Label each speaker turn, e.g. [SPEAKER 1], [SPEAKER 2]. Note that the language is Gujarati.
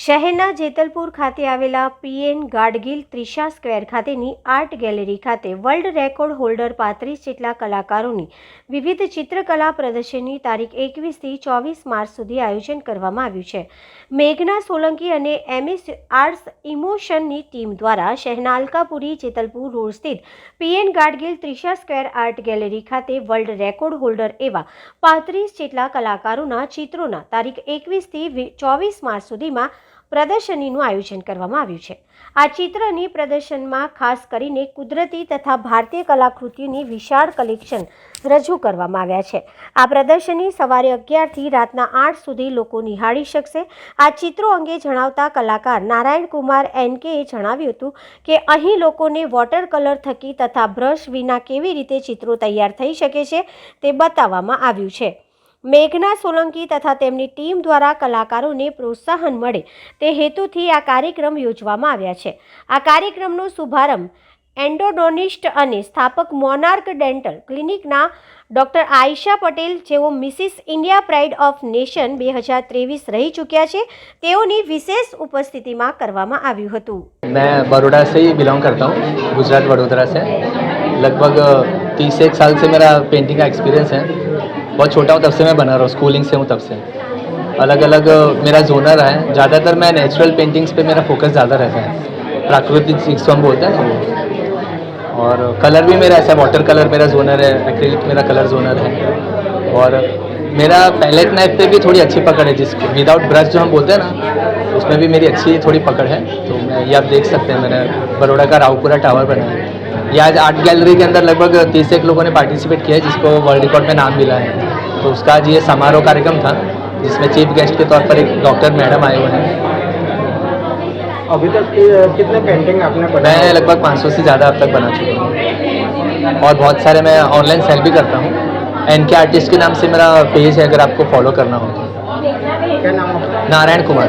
[SPEAKER 1] શહેરના જેતલપુર ખાતે આવેલા પીએન ગાડગીલ ત્રિષા સ્ક્વેર ખાતેની આર્ટ ગેલેરી ખાતે વર્લ્ડ રેકોર્ડ હોલ્ડર પાંત્રીસ જેટલા કલાકારોની વિવિધ ચિત્રકલા પ્રદર્શનની તારીખ એકવીસથી ચોવીસ માર્ચ સુધી આયોજન કરવામાં આવ્યું છે. મેઘના સોલંકી અને એમએસ આર્ટ્સ ઇમોશનની ટીમ દ્વારા શહેરના અલકાપુરી જેતલપુર રોડ સ્થિત PN Gadgil Trisha square art gallery ખાતે વર્લ્ડ રેકોર્ડ હોલ્ડર એવા પાંત્રીસ જેટલા કલાકારોના ચિત્રોના તારીખ એકવીસથી ચોવીસ માર્ચ સુધીમાં પ્રદર્શનીનું આયોજન કરવામાં આવ્યું છે. આ ચિત્રની પ્રદર્શનમાં ખાસ કરીને કુદરતી તથા ભારતીય કલાકૃતિની વિશાળ કલેક્શન રજૂ કરવામાં આવ્યા છે. આ પ્રદર્શની સવારે અગિયારથી રાતના આઠ સુધી લોકો નિહાળી શકશે. આ ચિત્રો અંગે જણાવતા કલાકાર નારાયણ કુમાર એનકેએ જણાવ્યું હતું કે અહીં લોકોને વોટર કલર થકી તથા બ્રશ વિના કેવી રીતે ચિત્રો તૈયાર થઈ શકે છે તે બતાવવામાં આવ્યું છે. મેઘના સોલંકી તથા તેમની ટીમ દ્વારા કલાકારોને પ્રોત્સાહન મળે તે હેતુથી આ કાર્યક્રમ યોજવામાં આવ્યા છે આ કાર્યક્રમનો શુભારંભ એન્ડોડોનિસ્ટ અને સ્થાપક મોનાર્ક ડેન્ટલ ક્લિનિકના ડૉક્ટર આયશા પટેલ જેઓ Mrs India pride of nation બે હજાર ત્રેવીસ રહી ચૂક્યા છે તેઓની વિશેષ ઉપસ્થિતિમાં કરવામાં આવ્યું હતું
[SPEAKER 2] मैं बड़ोड़ा से ही बिलोंग करता हूँ गुजरात वडोदरा से लगभग तीस एक साल से मेरा पेंटिंग का एक्सपीरियंस है बहुत छोटा हूँ, तब से मैं बना रहा हूँ स्कूलिंग से हूँ तब से। अलग अलग मेरा जोनर है। ज़्यादातर मैं नेचुरल पेंटिंग्स पे मेरा फोकस ज़्यादा रहता है। प्राकृतिक जिसको हम बोलते हैं ना और कलर भी मेरा ऐसा वाटर कलर मेरा जोनर है एक्रिलिक मेरा कलर जोनर है। और मेरा पैलेट नाइफ पे भी थोड़ी अच्छी पकड़ है, जिसको विदाउट ब्रश जो हम बोलते हैं ना, उसमें भी मेरी अच्छी थोड़ी पकड़ है। तो मैं, ये आप देख सकते हैं, मैंने बड़ोड़ा का रावपुरा टावर बनाया है। ये आज आर्ट गैलरी के अंदर लगभग तीस एक लोगों ने पार्टिसिपेट किया है, जिसको वर्ल्ड रिकॉर्ड में नाम मिला है। तो उसका आज ये समारोह कार्यक्रम था जिसमें चीफ गेस्ट के तौर पर एक डॉक्टर मैडम आए हुए हैं।
[SPEAKER 3] अभी तक कितने पेंटिंग आपने बनाए
[SPEAKER 2] मैं लगभग 500 से ज़्यादा अब तक बना चुका हूँ। और बहुत सारे मैं ऑनलाइन सेल भी करता हूँ। एन के आर्टिस्ट के नाम से मेरा पेज है अगर आपको फॉलो करना हो तो।
[SPEAKER 3] क्या नाम
[SPEAKER 2] नारायण कुमार।